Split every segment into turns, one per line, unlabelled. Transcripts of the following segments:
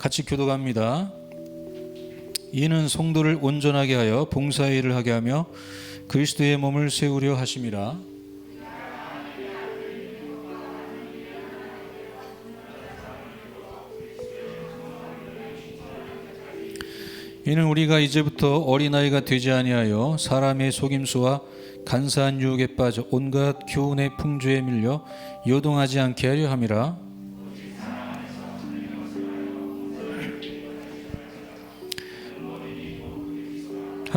같이 교도갑니다. 이는 성도를 온전하게 하여 봉사의 일을 하게 하며 그리스도의 몸을 세우려 하심이라. 이는 우리가 이제부터 어린아이가 되지 아니하여 사람의 속임수와 간사한 유혹에 빠져 온갖 교훈의 풍조에 밀려 요동하지 않게 하려 함이라.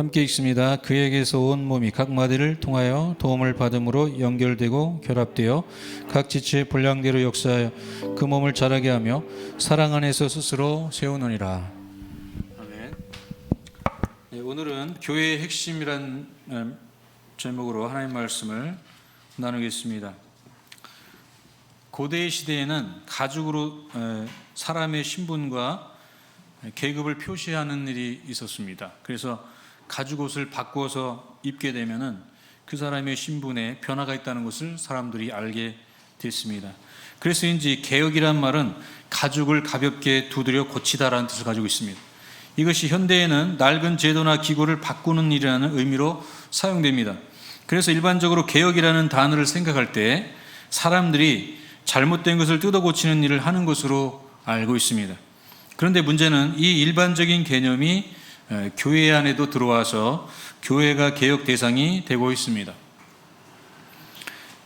함께 읽습니다. 그에게서 온 몸이 각 마디를 통하여 도움을 받음으로 연결되고 결합되어 각 지체의 분량대로 역사하여 그 몸을 자라게 하며 사랑 안에서 스스로 세우느니라. 아멘. 네, 오늘은 교회의 핵심이란 음, 제목으로 하나님 말씀을 나누겠습니다. 고대 시대에는 가죽으로 에, 사람의 신분과 계급을 표시하는 일이 있었습니다. 그래서 가죽 옷을 바꾸어서 입게 되면은 그 사람의 신분에 변화가 있다는 것을 사람들이 알게 됐습니다. 그래서인지 개혁이란 말은 가죽을 가볍게 두드려 고치다라는 뜻을 가지고 있습니다. 이것이 현대에는 낡은 제도나 기구를 바꾸는 일이라는 의미로 사용됩니다. 그래서 일반적으로 개혁이라는 단어를 생각할 때 사람들이 잘못된 것을 뜯어 고치는 일을 하는 것으로 알고 있습니다. 그런데 문제는 이 일반적인 개념이 에, 교회 안에도 들어와서 교회가 개혁 대상이 되고 있습니다.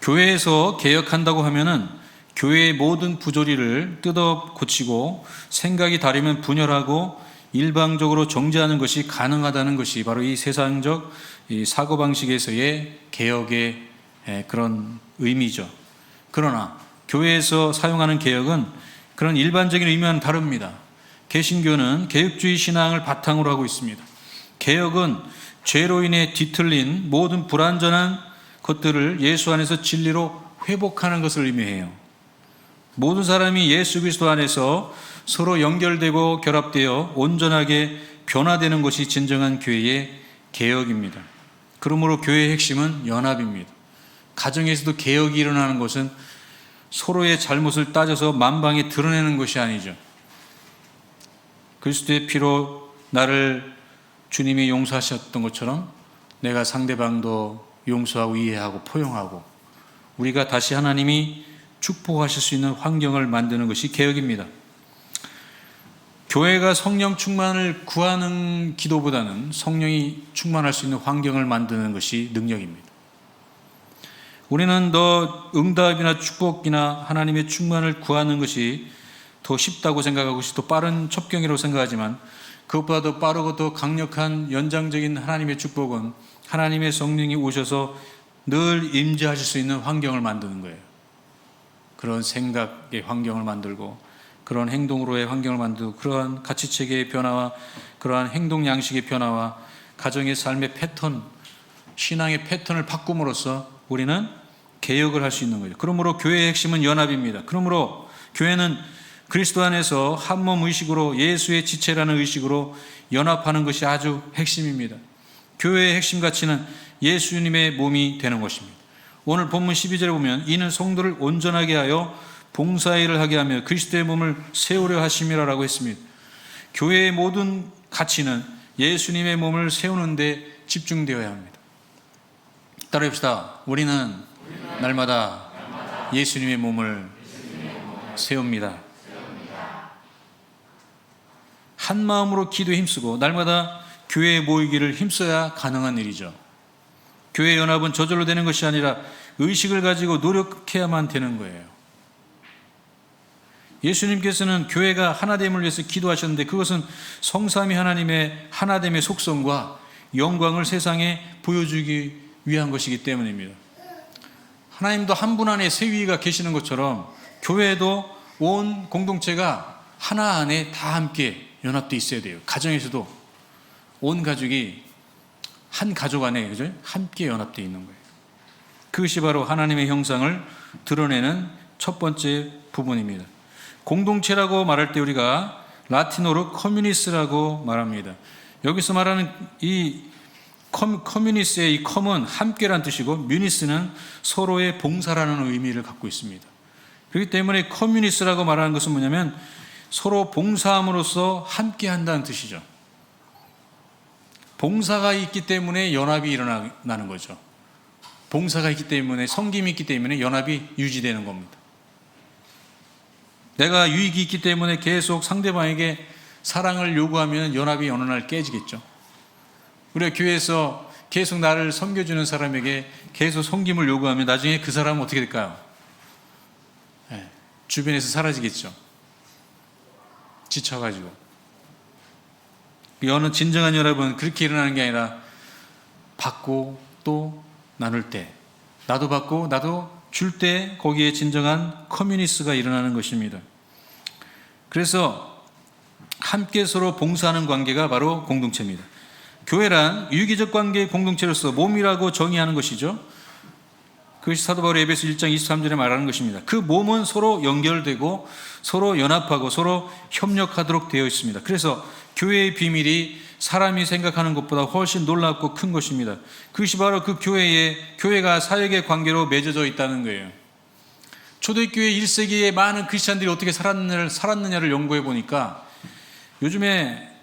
교회에서 개혁한다고 하면은 교회의 모든 부조리를 뜯어 고치고 생각이 다르면 분열하고 일방적으로 정죄하는 것이 가능하다는 것이 바로 이 세상적 이 사고방식에서의 개혁의 에, 그런 의미죠. 그러나 교회에서 사용하는 개혁은 그런 일반적인 의미와는 다릅니다. 개신교는 개혁주의 신앙을 바탕으로 하고 있습니다. 개혁은 죄로 인해 뒤틀린 모든 불완전한 것들을 예수 안에서 진리로 회복하는 것을 의미해요. 모든 사람이 예수 그리스도 안에서 서로 연결되고 결합되어 온전하게 변화되는 것이 진정한 교회의 개혁입니다. 그러므로 교회의 핵심은 연합입니다. 가정에서도 개혁이 일어나는 것은 서로의 잘못을 따져서 만방에 드러내는 것이 아니죠. 그리스도의 피로 나를 주님이 용서하셨던 것처럼 내가 상대방도 용서하고 이해하고 포용하고 우리가 다시 하나님이 축복하실 수 있는 환경을 만드는 것이 개혁입니다. 교회가 성령 충만을 구하는 기도보다는 성령이 충만할 수 있는 환경을 만드는 것이 능력입니다. 우리는 더 응답이나 축복이나 하나님의 충만을 구하는 것이 더 쉽다고 생각하고 또 빠른 첩경이라고 생각하지만 그것보다도 빠르고 더 강력한 연장적인 하나님의 축복은 하나님의 성령이 오셔서 늘 임재하실 수 있는 환경을 만드는 거예요. 그런 생각의 환경을 만들고 그런 행동으로의 환경을 만들고 그러한 가치 체계의 변화와 그러한 행동 양식의 변화와 가정의 삶의 패턴, 신앙의 패턴을 바꿈으로써 우리는 개혁을 할 수 있는 거죠. 그러므로 교회의 핵심은 연합입니다. 그러므로 교회는 그리스도 안에서 한 몸 의식으로 예수의 지체라는 의식으로 연합하는 것이 아주 핵심입니다. 교회의 핵심 가치는 예수님의 몸이 되는 것입니다. 오늘 본문 12절에 보면 이는 성도를 온전하게 하여 봉사일을 하게 하며 그리스도의 몸을 세우려 하심이라라고 했습니다. 교회의 모든 가치는 예수님의 몸을 세우는 데 집중되어야 합니다. 따라합시다. 우리는 날마다 예수님의 몸을 세웁니다. 한 마음으로 기도에 힘쓰고 날마다 교회에 모이기를 힘써야 가능한 일이죠. 교회 연합은 저절로 되는 것이 아니라 의식을 가지고 노력해야만 되는 거예요. 예수님께서는 교회가 하나됨을 위해서 기도하셨는데 그것은 성삼위 하나님의 하나됨의 속성과 영광을 세상에 보여주기 위한 것이기 때문입니다. 하나님도 한 분 안에 세 위가 계시는 것처럼 교회도 온 공동체가 하나 안에 다 함께 연합돼 있어야 돼요. 가정에서도 온 가족이 한 가족 안에 그죠? 함께 연합돼 있는 거예요. 그것이 바로 하나님의 형상을 드러내는 첫 번째 부분입니다. 공동체라고 말할 때 우리가 라틴어로 커뮤니스라고 말합니다. 여기서 말하는 이 커뮤니스의 이 컴은 함께란 뜻이고 뮤니스는 서로의 봉사라는 의미를 갖고 있습니다. 그렇기 때문에 커뮤니스라고 말하는 것은 뭐냐면 서로 봉사함으로써 함께 한다는 뜻이죠. 봉사가 있기 때문에 연합이 일어나는 거죠. 봉사가 있기 때문에 성김이 있기 때문에 연합이 유지되는 겁니다. 내가 유익이 있기 때문에 계속 상대방에게 사랑을 요구하면 연합이 어느 날 깨지겠죠. 우리가 교회에서 계속 나를 섬겨주는 사람에게 계속 섬김을 요구하면 나중에 그 사람은 어떻게 될까요? 네, 주변에서 사라지겠죠. 지쳐가지고. 여는 진정한 연합은 그렇게 일어나는 게 아니라 받고 또 나눌 때, 나도 받고 나도 줄 때 거기에 진정한 커뮤니스가 일어나는 것입니다. 그래서 함께 서로 봉사하는 관계가 바로 공동체입니다. 교회란 유기적 관계의 공동체로서 몸이라고 정의하는 것이죠. 그것이 사도 바울의 에베소 1장 23절에 말하는 것입니다. 그 몸은 서로 연결되고 서로 연합하고 서로 협력하도록 되어 있습니다. 그래서 교회의 비밀이 사람이 생각하는 것보다 훨씬 놀랍고 큰 것입니다. 그것이 바로 그 교회의 교회가 사역의 관계로 맺어져 있다는 거예요. 초대교회 1세기에 많은 크리스천들이 어떻게 살았느냐를, 살았느냐를 연구해 보니까 요즘에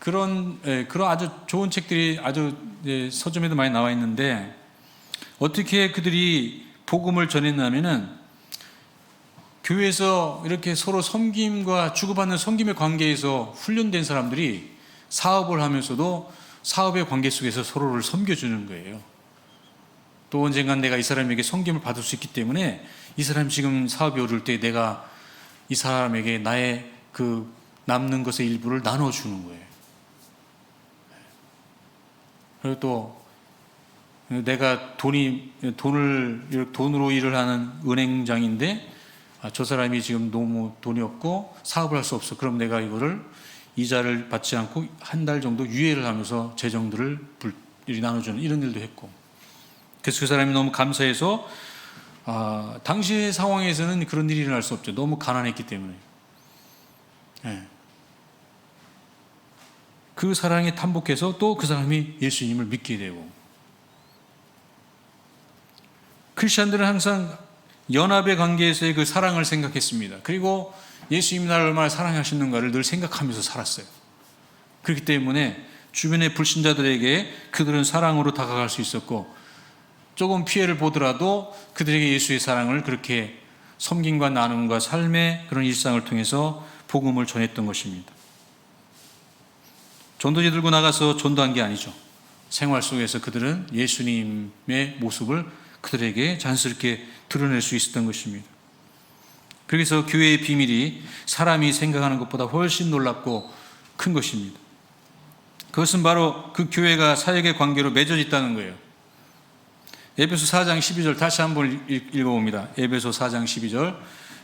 그런 예, 그런 아주 좋은 책들이 아주 예, 서점에도 많이 나와 있는데 어떻게 그들이 복음을 전했냐면은 교회에서 이렇게 서로 섬김과 주고받는 섬김의 관계에서 훈련된 사람들이 사업을 하면서도 사업의 관계 속에서 서로를 섬겨주는 거예요. 또 언젠간 내가 이 사람에게 섬김을 받을 수 있기 때문에 이 사람 지금 사업이 오를 때 내가 이 사람에게 나의 그 남는 것의 일부를 나눠주는 거예요. 그리고 또 내가 돈이 돈을 돈으로 일을 하는 은행장인데 아, 저 사람이 지금 너무 돈이 없고 사업을 할 수 없어. 그럼 내가 이거를 이자를 받지 않고 한 달 정도 유예를 하면서 재정들을 불 나눠주는 이런 일도 했고. 그래서 그 사람이 너무 감사해서 아, 당시의 상황에서는 그런 일이 일어날 수 없죠. 너무 가난했기 때문에. 네. 그 사랑에 탐복해서 또 그 사람이 예수님을 믿게 되고 크리스천들은 항상 연합의 관계에서의 그 사랑을 생각했습니다. 그리고 예수님이 나를 얼마나 사랑하시는가를 늘 생각하면서 살았어요. 그렇기 때문에 주변의 불신자들에게 그들은 사랑으로 다가갈 수 있었고 조금 피해를 보더라도 그들에게 예수의 사랑을 그렇게 섬김과 나눔과 삶의 그런 일상을 통해서 복음을 전했던 것입니다. 전도지 들고 나가서 전도한 게 아니죠. 생활 속에서 그들은 예수님의 모습을 그들에게 자연스럽게 드러낼 수 있었던 것입니다. 그래서 교회의 비밀이 사람이 생각하는 것보다 훨씬 놀랍고 큰 것입니다. 그것은 바로 그 교회가 사역의 관계로 맺어 있다는 거예요. 에베소 4장 12절 다시 한번 읽어봅니다. 에베소 4장 12절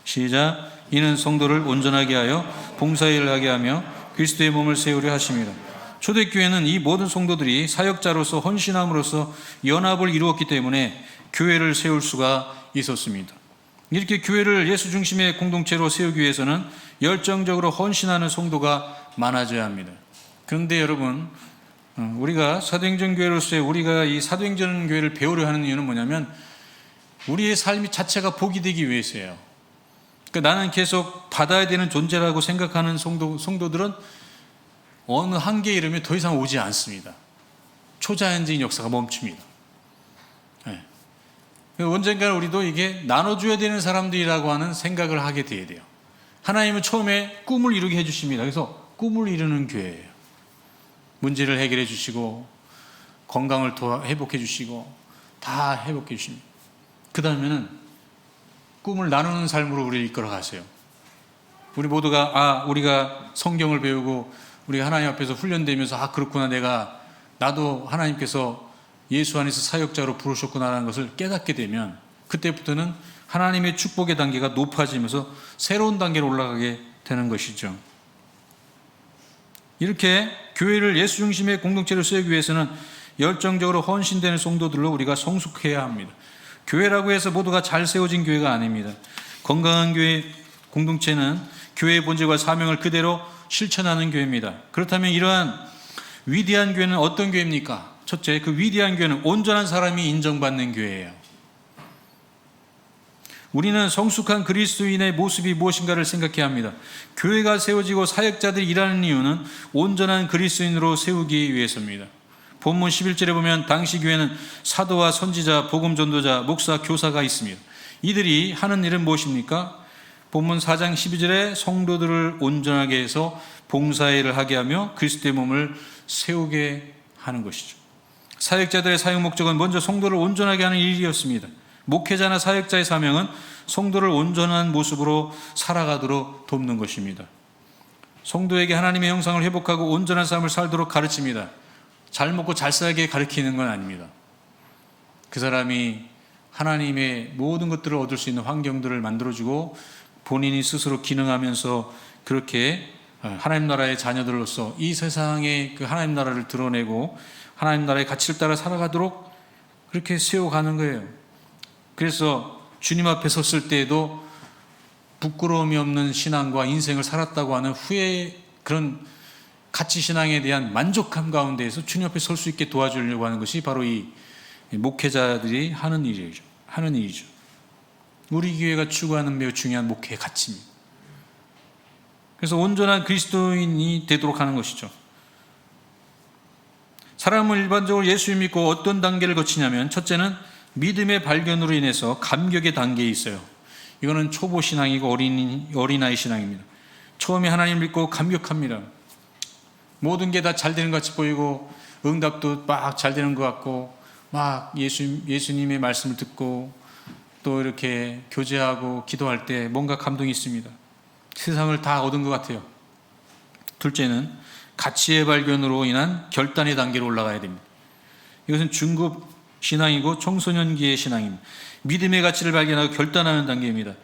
시작 이는 성도를 온전하게 하여 봉사일을 하게 하며 그리스도의 몸을 세우려 하십니다. 초대교회는 이 모든 성도들이 사역자로서 헌신함으로써 연합을 이루었기 때문에 교회를 세울 수가 있었습니다. 이렇게 교회를 예수 중심의 공동체로 세우기 위해서는 열정적으로 헌신하는 성도가 많아져야 합니다. 그런데 여러분, 어, 우리가 사도행전 교회로서의 우리가 이 사도행전 교회를 배우려 하는 이유는 뭐냐면 우리의 삶이 자체가 복이 되기 위해서예요. 그러니까 나는 계속 받아야 되는 존재라고 생각하는 성도, 성도들은 어느 한계에 이르면 더 이상 오지 않습니다. 초자연적인 역사가 멈춥니다. 네. 언젠가는 우리도 이게 나눠줘야 되는 사람들이라고 하는 생각을 하게 돼야 돼요. 하나님은 처음에 꿈을 이루게 해주십니다. 그래서 꿈을 이루는 교회예요. 문제를 해결해 주시고 건강을 더 회복해 주시고 다 회복해 주십니다. 그 다음에는 꿈을 나누는 삶으로 우리를 이끌어 가세요. 우리 모두가 아 우리가 성경을 배우고 우리가 하나님 앞에서 훈련되면서 아 그렇구나 내가 나도 하나님께서 예수 안에서 사역자로 부르셨구나라는 것을 깨닫게 되면 그때부터는 하나님의 축복의 단계가 높아지면서 새로운 단계로 올라가게 되는 것이죠. 이렇게 교회를 예수 중심의 공동체로 세우기 위해서는 열정적으로 헌신되는 성도들로 우리가 성숙해야 합니다. 교회라고 해서 모두가 잘 세워진 교회가 아닙니다. 건강한 교회 공동체는 교회의 본질과 사명을 그대로 실천하는 교회입니다. 그렇다면 이러한 위대한 교회는 어떤 교회입니까? 첫째, 그 위대한 교회는 온전한 사람이 인정받는 교회예요. 우리는 성숙한 그리스도인의 모습이 무엇인가를 생각해야 합니다. 교회가 세워지고 사역자들이 일하는 이유는 온전한 그리스도인으로 세우기 위해서입니다. 본문 11절에 보면 당시 교회는 사도와 선지자, 복음 전도자, 목사, 교사가 있습니다. 이들이 하는 일은 무엇입니까? 본문 4장 12절에 성도들을 온전하게 해서 봉사일을 하게 하며 그리스도의 몸을 세우게 하는 것이죠. 사역자들의 사역 목적은 먼저 성도를 온전하게 하는 일이었습니다. 목회자나 사역자의 사명은 성도를 온전한 모습으로 살아가도록 돕는 것입니다. 성도에게 하나님의 형상을 회복하고 온전한 삶을 살도록 가르칩니다. 잘 먹고 잘 살게 가르치는 건 아닙니다. 그 사람이 하나님의 모든 것들을 얻을 수 있는 환경들을 만들어주고 본인이 스스로 기능하면서 그렇게 하나님 나라의 자녀들로서 이 세상에 그 하나님 나라를 드러내고 하나님 나라의 가치를 따라 살아가도록 그렇게 세워가는 거예요. 그래서 주님 앞에 섰을 때에도 부끄러움이 없는 신앙과 인생을 살았다고 하는 후에 그런 가치 신앙에 대한 만족함 가운데에서 주님 앞에 설 수 있게 도와주려고 하는 것이 바로 이 목회자들이 하는 일이죠. 하는 일이죠. 우리 교회가 추구하는 매우 중요한 목회의 가치입니다. 그래서 온전한 그리스도인이 되도록 하는 것이죠. 사람은 일반적으로 예수 믿고 어떤 단계를 거치냐면 첫째는 믿음의 발견으로 인해서 감격의 단계에 있어요. 이거는 초보 신앙이고 어린 어린아이 신앙입니다. 처음에 하나님 믿고 감격합니다. 모든 게 다 잘 되는 것 같이 보이고 응답도 막 잘 되는 것 같고 막 예수 예수님의 말씀을 듣고 또 이렇게 교제하고 기도할 때 뭔가 감동이 있습니다. 세상을 다 얻은 것 같아요. 둘째는 가치의 발견으로 인한 결단의 단계로 올라가야 됩니다. 이것은 중급 신앙이고 청소년기의 신앙입니다. 믿음의 가치를 발견하고 결단하는 단계입니다.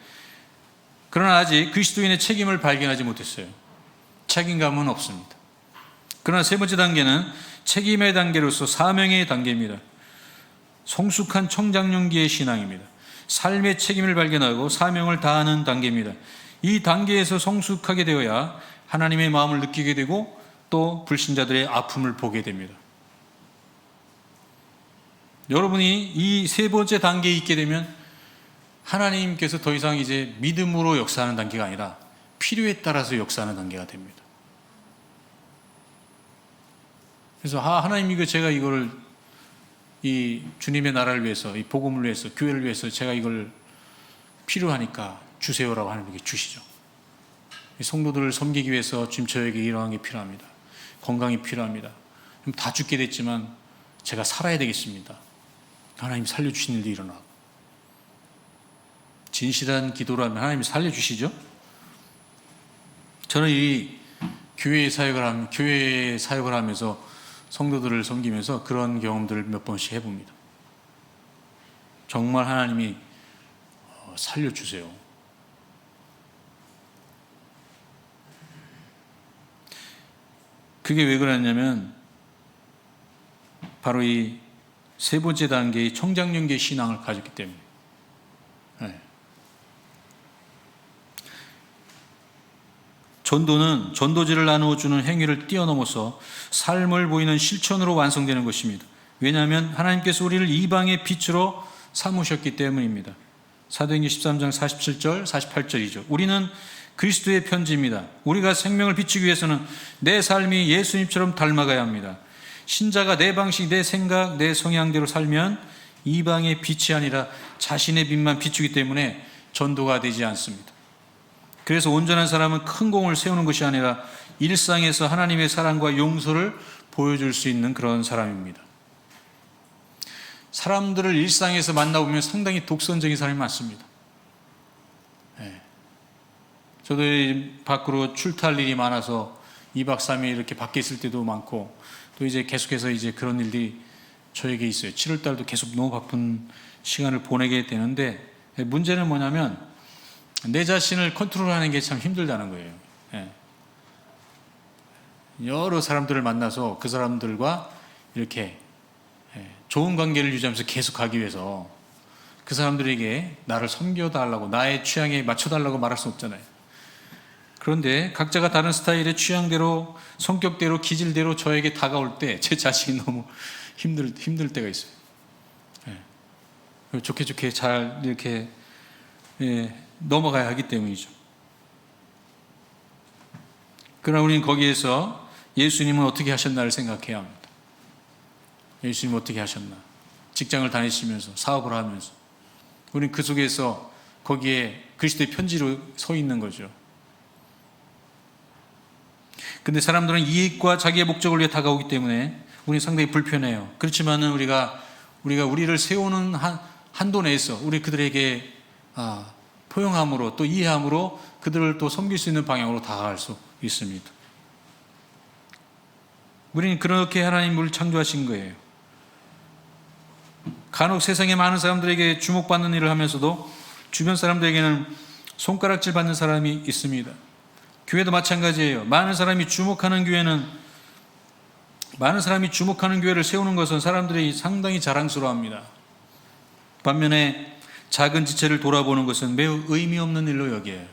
그러나 아직 그리스도인의 책임을 발견하지 못했어요. 책임감은 없습니다. 그러나 세 번째 단계는 책임의 단계로서 사명의 단계입니다. 성숙한 청장년기의 신앙입니다. 삶의 책임을 발견하고 사명을 다하는 단계입니다. 이 단계에서 성숙하게 되어야 하나님의 마음을 느끼게 되고 또 불신자들의 아픔을 보게 됩니다. 여러분이 이 세 번째 단계에 있게 되면 하나님께서 더 이상 이제 믿음으로 역사하는 단계가 아니라 필요에 따라서 역사하는 단계가 됩니다. 그래서 아, 하나님 이거 제가 이걸 이 주님의 나라를 위해서 이 복음을 위해서 교회를 위해서 제가 이걸 필요하니까 주세요라고 하나님께 주시죠. 성도들을 섬기기 위해서 지금 저에게 이러한 게 필요합니다. 건강이 필요합니다. 다 죽게 됐지만 제가 살아야 되겠습니다. 하나님 살려주시는 일이 일어나. 진실한 기도라면 하나님 살려주시죠? 저는 이 교회 사역을 하면, 교회 사역을 하면서 성도들을 섬기면서 그런 경험들을 몇 번씩 해봅니다. 정말 하나님이 어, 살려주세요. 그게 왜 그랬냐면 바로 이 세 번째 단계의 청장년계 신앙을 가졌기 때문에. 네. 전도는 전도지를 나누어 주는 행위를 뛰어넘어서 삶을 보이는 실천으로 완성되는 것입니다. 왜냐하면 하나님께서 우리를 이방의 빛으로 삼으셨기 때문입니다. 사도행전 13장 47절, 48절이죠. 우리는 그리스도의 편지입니다. 우리가 생명을 비추기 위해서는 내 삶이 예수님처럼 닮아가야 합니다. 신자가 내 방식, 내 생각, 내 성향대로 살면 이방의 빛이 아니라 자신의 빛만 비추기 때문에 전도가 되지 않습니다. 그래서 온전한 사람은 큰 공을 세우는 것이 아니라 일상에서 하나님의 사랑과 용서를 보여줄 수 있는 그런 사람입니다. 사람들을 일상에서 만나보면 상당히 독선적인 사람이 많습니다. 네. 저도 밖으로 출타할 일이 많아서 2박 3일 이렇게 밖에 있을 때도 많고 또 이제 계속해서 이제 그런 일들이 저에게 있어요. 7월 달도 계속 너무 바쁜 시간을 보내게 되는데 문제는 뭐냐면 내 자신을 컨트롤하는 게 참 힘들다는 거예요. 예. 여러 사람들을 만나서 그 사람들과 이렇게 예, 좋은 관계를 유지하면서 계속 가기 위해서 그 사람들에게 나를 섬겨달라고 나의 취향에 맞춰달라고 말할 수 없잖아요. 그런데 각자가 다른 스타일의 취향대로 성격대로 기질대로 저에게 다가올 때 제 자신이 너무 힘들 힘들 때가 있어요. 예. 좋게 좋게 잘 이렇게 예, 넘어가야 하기 때문이죠. 그러나 우리는 거기에서 예수님은 어떻게 하셨나를 생각해야 합니다. 예수님 어떻게 하셨나? 직장을 다니시면서 사업을 하면서 우리는 그 속에서 거기에 그리스도의 편지로 서 있는 거죠. 근데 사람들은 이익과 자기의 목적을 위해 다가오기 때문에 우리는 상당히 불편해요. 그렇지만은 우리가 우리가 우리를 세우는 한, 한도 내에서 우리 그들에게 아, 포용함으로 또 이해함으로 그들을 또 섬길 수 있는 방향으로 다가갈 수 있습니다. 우리는 그렇게 하나님을 창조하신 거예요. 간혹 세상에 많은 사람들에게 주목받는 일을 하면서도 주변 사람들에게는 손가락질 받는 사람이 있습니다. 교회도 마찬가지예요. 많은 사람이 주목하는 교회는 많은 사람이 주목하는 교회를 세우는 것은 사람들이 상당히 자랑스러워합니다. 반면에 작은 지체를 돌아보는 것은 매우 의미 없는 일로 여겨요.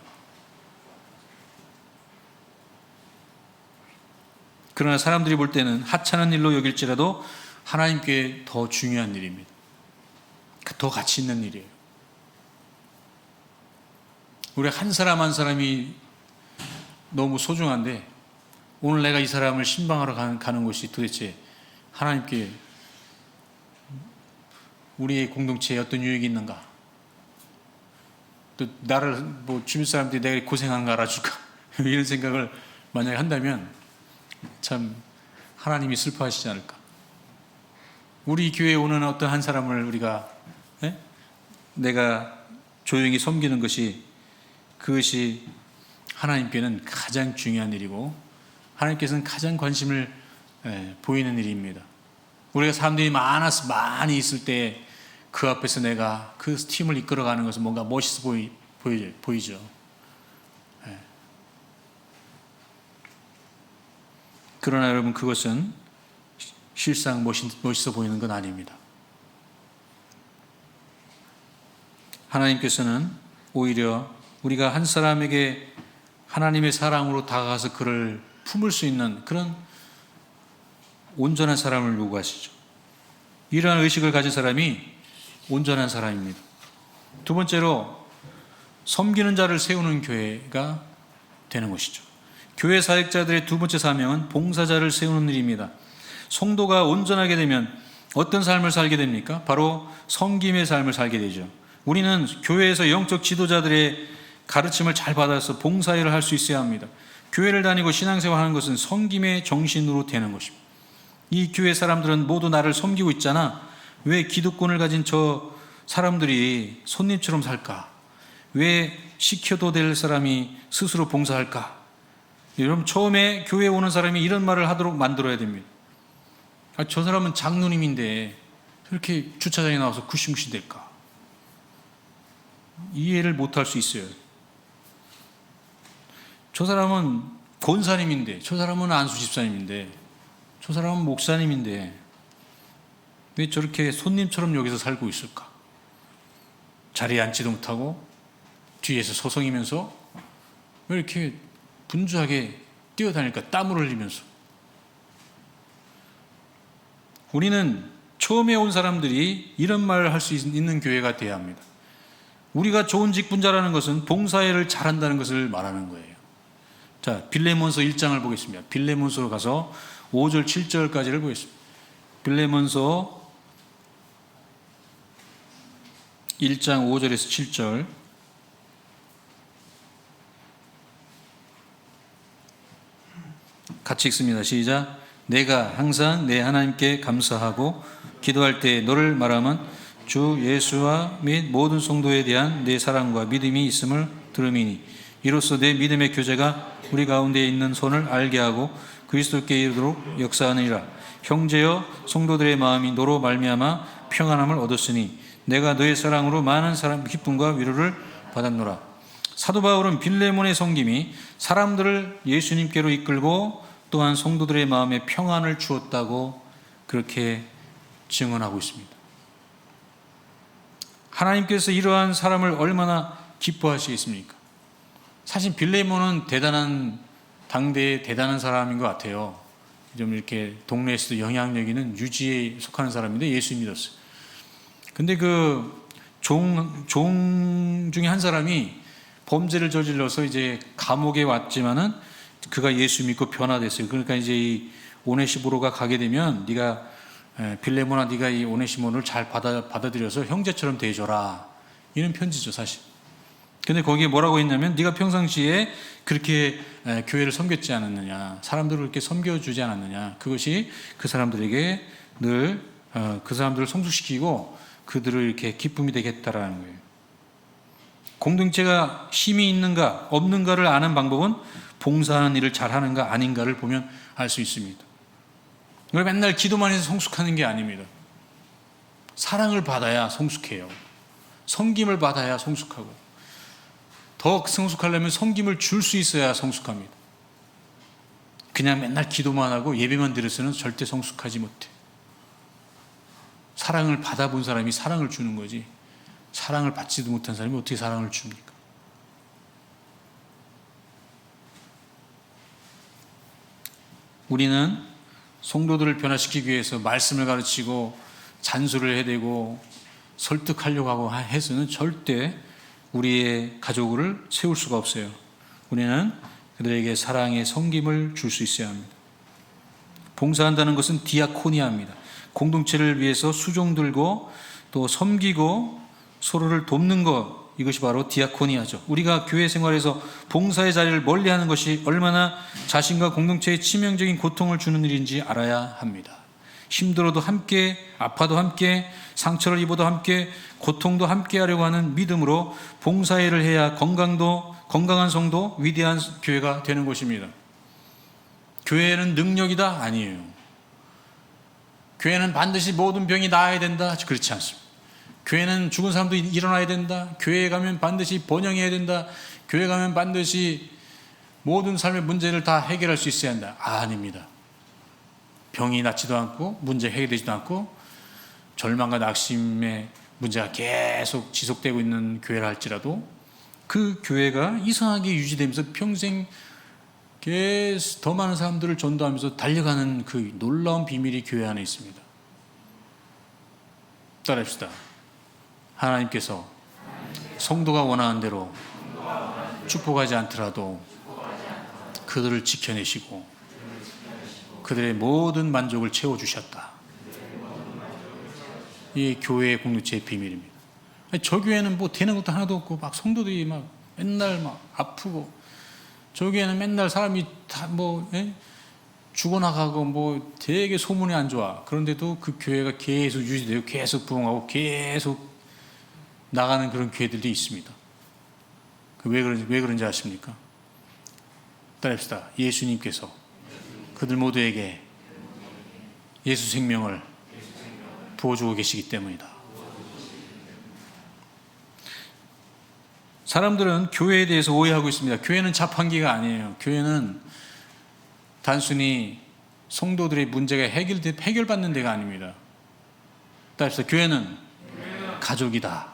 그러나 사람들이 볼 때는 하찮은 일로 여길지라도 하나님께 더 중요한 일입니다. 더 가치 있는 일이에요. 우리 한 사람 한 사람이 너무 소중한데 오늘 내가 이 사람을 신방하러 가는, 가는 것이 도대체 하나님께 우리의 공동체에 어떤 유익이 있는가? 또 나를 뭐 주변 사람들이 내가 고생한 거 알아줄까? 이런 생각을 만약에 한다면 참 하나님이 슬퍼하시지 않을까? 우리 교회에 오는 어떤 한 사람을 우리가 예? 내가 조용히 섬기는 것이 그것이 하나님께는 가장 중요한 일이고 하나님께서는 가장 관심을 예, 보이는 일입니다. 우리가 사람들이 많아서 많이 있을 때 그 앞에서 내가 그 팀을 이끌어가는 것은 뭔가 멋있어 보이, 보이, 보이죠. 예. 그러나 여러분 그것은 실상 멋있, 멋있어 보이는 건 아닙니다. 하나님께서는 오히려 우리가 한 사람에게 하나님의 사랑으로 다가가서 그를 품을 수 있는 그런 온전한 사람을 요구하시죠. 이러한 의식을 가진 사람이 온전한 사람입니다. 두 번째로 섬기는 자를 세우는 교회가 되는 것이죠. 교회 사역자들의 두 번째 사명은 봉사자를 세우는 일입니다. 성도가 온전하게 되면 어떤 삶을 살게 됩니까? 바로 섬김의 삶을 살게 되죠. 우리는 교회에서 영적 지도자들의 가르침을 잘 받아서 봉사일을 할 수 있어야 합니다. 교회를 다니고 신앙생활 하는 것은 섬김의 정신으로 되는 것입니다. 이 교회 사람들은 모두 나를 섬기고 있잖아. 왜 기득권을 가진 저 사람들이 손님처럼 살까? 왜 시켜도 될 사람이 스스로 봉사할까? 여러분, 처음에 교회에 오는 사람이 이런 말을 하도록 만들어야 됩니다. 아, 저 사람은 장로님인데 저렇게 주차장에 나와서 구시무시 될까? 이해를 못할 수 있어요. 저 사람은 권사님인데, 저 사람은 안수 집사님인데, 저 사람은 목사님인데, 왜 저렇게 손님처럼 여기서 살고 있을까? 자리에 앉지도 못하고 뒤에서 소송이면서 왜 이렇게 분주하게 뛰어다닐까? 땀을 흘리면서. 우리는 처음에 온 사람들이 이런 말을 할 수 있는 교회가 되어야 합니다. 우리가 좋은 직분자라는 것은 봉사회를 잘한다는 것을 말하는 거예요. 자, 빌레몬서 1장을 보겠습니다. 빌레몬서로 가서 5절, 7절까지를 보겠습니다. 빌레몬서 1장 5절에서 7절 같이 읽습니다. 시작. 내가 항상 내 하나님께 감사하고 기도할 때 너를 말하면 주 예수와 및 모든 성도에 대한 내 사랑과 믿음이 있음을 들음이니 이로써 내 믿음의 교제가 우리 가운데 있는 손을 알게 하고 그리스도께 이르도록 역사하느니라 형제여 성도들의 마음이 너로 말미암아 평안함을 얻었으니 내가 너의 사랑으로 많은 사람 기쁨과 위로를 받았노라 사도 바울은 빌레몬의 성김이 사람들을 예수님께로 이끌고 또한 성도들의 마음에 평안을 주었다고 그렇게 증언하고 있습니다. 하나님께서 이러한 사람을 얼마나 기뻐하시겠습니까? 사실 빌레몬은 대단한 당대의 대단한 사람인 것 같아요. 좀 이렇게 동네에서도 영향력 있는 유지에 속하는 사람인데 예수 믿었어요. 근데 그 종, 종 중에 한 사람이 범죄를 저질러서 이제 감옥에 왔지만은 그가 예수 믿고 변화됐어요. 그러니까 이제 이 오네시모로가 가게 되면 네가 에, 빌레모나 네가 이 오네시모를 잘 받아 받아들여서 형제처럼 대해줘라. 이런 편지죠 사실. 근데 거기에 뭐라고 했냐면 네가 평상시에 그렇게 에, 교회를 섬겼지 않았느냐, 사람들을 그렇게 섬겨주지 않았느냐. 그것이 그 사람들에게 늘 그 사람들을 성숙시키고 그들을 이렇게 기쁨이 되겠다라는 거예요. 공동체가 힘이 있는가 없는가를 아는 방법은 봉사하는 일을 잘하는가 아닌가를 보면 알 수 있습니다. 이걸 맨날 기도만 해서 성숙하는 게 아닙니다. 사랑을 받아야 성숙해요. 섬김을 받아야 성숙하고 더 성숙하려면 섬김을 줄 수 있어야 성숙합니다. 그냥 맨날 기도만 하고 예배만 드려서는 절대 성숙하지 못해. 사랑을 받아본 사람이 사랑을 주는 거지. 사랑을 받지도 못한 사람이 어떻게 사랑을 줍니까? 우리는 성도들을 변화시키기 위해서 말씀을 가르치고 잔소리를 해대고 설득하려고 하고 해서는 절대 우리의 가족을 세울 수가 없어요. 우리는 그들에게 사랑의 섬김을 줄 수 있어야 합니다. 봉사한다는 것은 디아코니아입니다. 공동체를 위해서 수종 들고 또 섬기고 서로를 돕는 것 이것이 바로 디아코니아죠. 우리가 교회 생활에서 봉사의 자리를 멀리 하는 것이 얼마나 자신과 공동체에 치명적인 고통을 주는 일인지 알아야 합니다. 힘들어도 함께, 아파도 함께, 상처를 입어도 함께, 고통도 함께 하려고 하는 믿음으로 봉사일을 해야 건강도 건강한 성도, 위대한 교회가 되는 것입니다. 교회는 능력이다 아니에요. 교회는 반드시 모든 병이 나아야 된다 그렇지 않습니다. 교회는 죽은 사람도 일어나야 된다. 교회에 가면 반드시 번영해야 된다. 교회 가면 반드시 모든 삶의 문제를 다 해결할 수 있어야 한다. 아, 아닙니다. 병이 낫지도 않고 문제 해결되지도 않고 절망과 낙심의 문제가 계속 지속되고 있는 교회라 할지라도 그 교회가 이상하게 유지되면서 평생 계속 더 많은 사람들을 전도하면서 달려가는 그 놀라운 비밀이 교회 안에 있습니다. 따라합시다. 하나님께서 성도가 원하는 대로 축복하지 않더라도 그들을 지켜내시고 그들의 모든 만족을 채워주셨다. 이 교회의 공동체의 비밀입니다. 저 교회는 뭐 되는 것도 하나도 없고 막 성도들이 막 맨날 막 아프고 저 교회는 맨날 사람이 다뭐 예? 죽어나가고 뭐 되게 소문이 안 좋아. 그런데도 그 교회가 계속 유지되고 계속 부흥하고 계속 나가는 그런 교회들도 있습니다. 그왜 그런지, 왜 그런지 아십니까? 따라합시다. 예수님께서 그들 모두에게 예수 생명을 부어주고 계시기 때문이다. 사람들은 교회에 대해서 오해하고 있습니다. 교회는 자판기가 아니에요. 교회는 단순히 성도들의 문제가 해결, 해결받는 데가 아닙니다. 따라서 교회는 가족이다.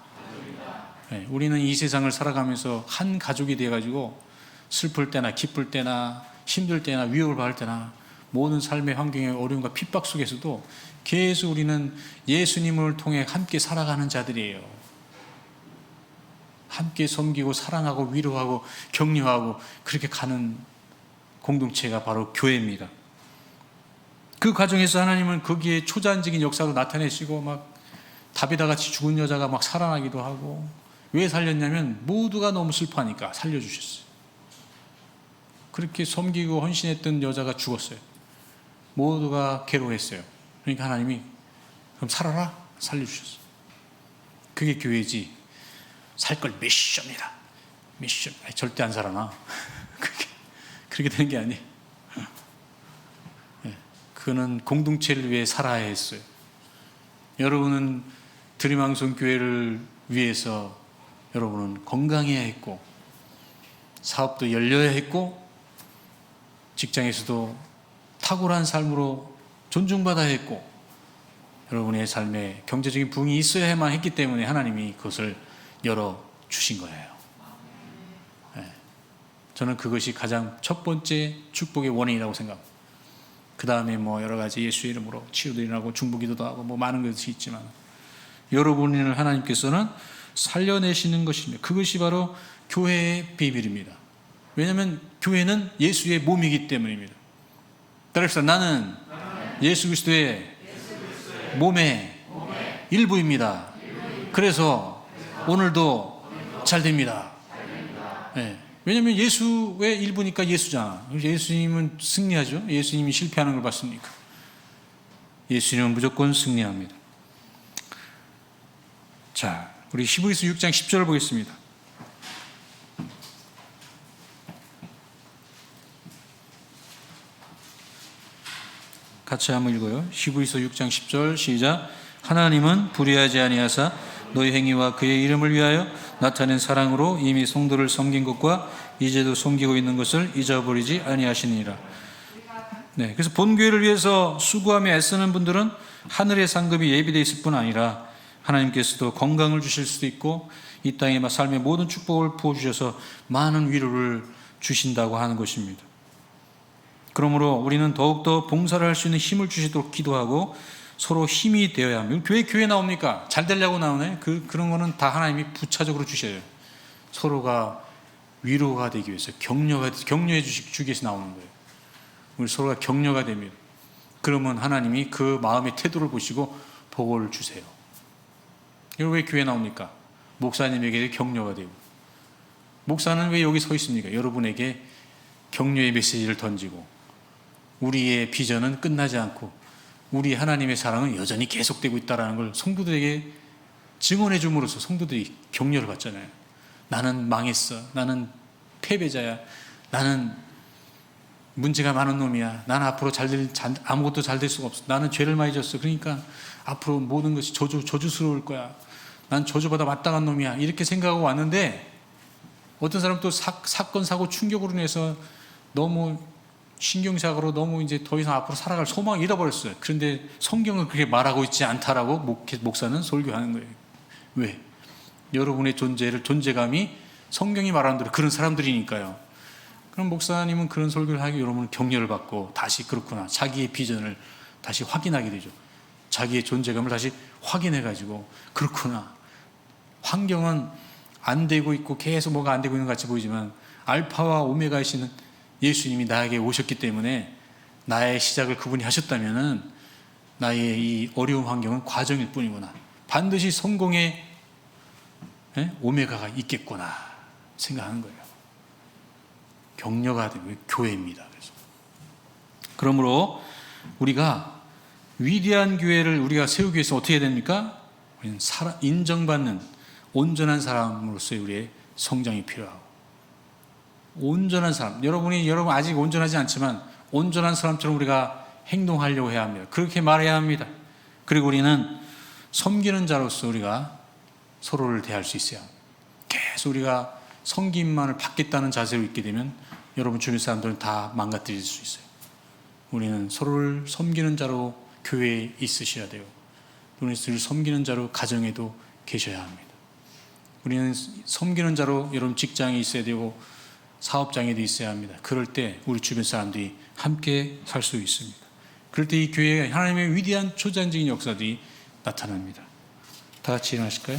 네, 우리는 이 세상을 살아가면서 한 가족이 되어가지고 슬플 때나 기쁠 때나 힘들 때나 위협을 받을 때나 모든 삶의 환경의 어려움과 핍박 속에서도 계속 우리는 예수님을 통해 함께 살아가는 자들이에요. 함께 섬기고 사랑하고 위로하고 격려하고 그렇게 가는 공동체가 바로 교회입니다. 그 과정에서 하나님은 거기에 초자연적인 역사로 나타내시고 막 다비다 같이 죽은 여자가 막 살아나기도 하고 왜 살렸냐면 모두가 너무 슬퍼하니까 살려주셨어요. 그렇게 섬기고 헌신했던 여자가 죽었어요. 모두가 괴로워했어요. 그러니까 하나님이 그럼 살아라 살려주셨어요. 그게 교회지. 살 걸 미션이라. 미션. 절대 안 살아나. 그게 그렇게 되는 게 아니에요. 네. 그는 공동체를 위해 살아야 했어요. 여러분은 드림왕성 교회를 위해서 여러분은 건강해야 했고 사업도 열려야 했고 직장에서도 탁월한 삶으로 존중받아야 했고 여러분의 삶에 경제적인 부흥이 있어야만 했기 때문에 하나님이 그것을 열어 주신 거예요. 네. 저는 그것이 가장 첫 번째 축복의 원인이라고 생각합니다. 그 다음에 뭐 여러 가지 예수 이름으로 치유도 일어나고 중보기도도 하고 뭐 많은 것이 있지만 여러분을 하나님께서는 살려내시는 것입니다. 그것이 바로 교회의 비밀입니다. 왜냐하면 교회는 예수의 몸이기 때문입니다. 따라합시다. 나는 예수 그리스도의 몸의 일부입니다. 그래서 오늘도 잘 됩니다. 네. 왜냐하면 예수의 일부니까 예수잖아. 예수님은 승리하죠. 예수님이 실패하는 걸 봤습니까? 예수님은 무조건 승리합니다. 자, 우리 히브리서 6장 10절을 보겠습니다. 같이 한번 읽어요. 히브리서 6장 10절 시작. 하나님은 불의하지 아니하사 너희 행위와 그의 이름을 위하여 나타낸 사랑으로 이미 성도를 섬긴 것과 이제도 섬기고 있는 것을 잊어버리지 아니하시니라. 네, 그래서 본교회를 위해서 수고하며 애쓰는 분들은 하늘의 상급이 예비되어 있을 뿐 아니라 하나님께서도 건강을 주실 수도 있고 이 땅의 삶의 모든 축복을 부어 주셔서 많은 위로를 주신다고 하는 것입니다. 그러므로 우리는 더욱더 봉사를 할 수 있는 힘을 주시도록 기도하고 서로 힘이 되어야 합니다. 왜 교회 나옵니까? 잘 되려고 나오네? 그, 그런 거는 다 하나님이 부차적으로 주셔요. 서로가 위로가 되기 위해서 격려가, 격려해 주시, 주기 위해서 나오는 거예요. 우리 서로가 격려가 됩니다. 그러면 하나님이 그 마음의 태도를 보시고 복을 주세요. 이거 왜 교회 나옵니까? 목사님에게 격려가 되고. 목사는 왜 여기 서 있습니까? 여러분에게 격려의 메시지를 던지고 우리의 비전은 끝나지 않고 우리 하나님의 사랑은 여전히 계속되고 있다는 걸 성도들에게 증언해 줌으로써 성도들이 격려를 받잖아요. 나는 망했어. 나는 패배자야. 나는 문제가 많은 놈이야. 나는 앞으로 잘 될, 잘, 아무것도 잘 될 수가 없어. 나는 죄를 많이 졌어. 그러니까 앞으로 모든 것이 저주, 저주스러울 거야. 난 저주받아 마땅한 놈이야. 이렇게 생각하고 왔는데 어떤 사람 또 사, 사건, 사고, 충격으로 인해서 너무 신경사고로 너무 이제 더 이상 앞으로 살아갈 소망을 잃어버렸어요. 그런데 성경은 그렇게 말하고 있지 않다라고 목, 목사는 설교하는 거예요. 왜? 여러분의 존재를, 존재감이 성경이 말하는 대로 그런 사람들이니까요. 그럼 목사님은 그런 설교를 하기 여러분은 격려를 받고 다시 그렇구나. 자기의 비전을 다시 확인하게 되죠. 자기의 존재감을 다시 확인해 가지고 그렇구나. 환경은 안 되고 있고 계속 뭐가 안 되고 있는 것 같이 보이지만 알파와 오메가이시는 예수님이 나에게 오셨기 때문에 나의 시작을 그분이 하셨다면은 나의 이 어려운 환경은 과정일 뿐이구나. 반드시 성공의 예? 오메가가 있겠구나 생각하는 거예요. 격려가 되고 교회입니다. 그래서 그러므로 우리가 위대한 교회를 우리가 세우기 위해서 어떻게 해야 됩니까? 우리는 인정받는 온전한 사람으로서의 우리의 성장이 필요하고 온전한 사람. 여러분이 여러분 아직 온전하지 않지만 온전한 사람처럼 우리가 행동하려고 해야 합니다. 그렇게 말해야 합니다. 그리고 우리는 섬기는 자로서 우리가 서로를 대할 수 있어야 합니다. 계속 우리가 섬김만을 받겠다는 자세로 있게 되면 여러분 주변 사람들은 다 망가뜨릴 수 있어요. 우리는 서로를 섬기는 자로 교회에 있으셔야 돼요. 우리를 섬기는 자로 가정에도 계셔야 합니다. 우리는 섬기는 자로 여러분 직장에 있어야 되고 사업장에도 있어야 합니다. 그럴 때 우리 주변 사람들이 함께 살 수 있습니다. 그럴 때 이 교회에 하나님의 위대한 초장적인 역사들이 나타납니다. 다 같이 일어나실까요?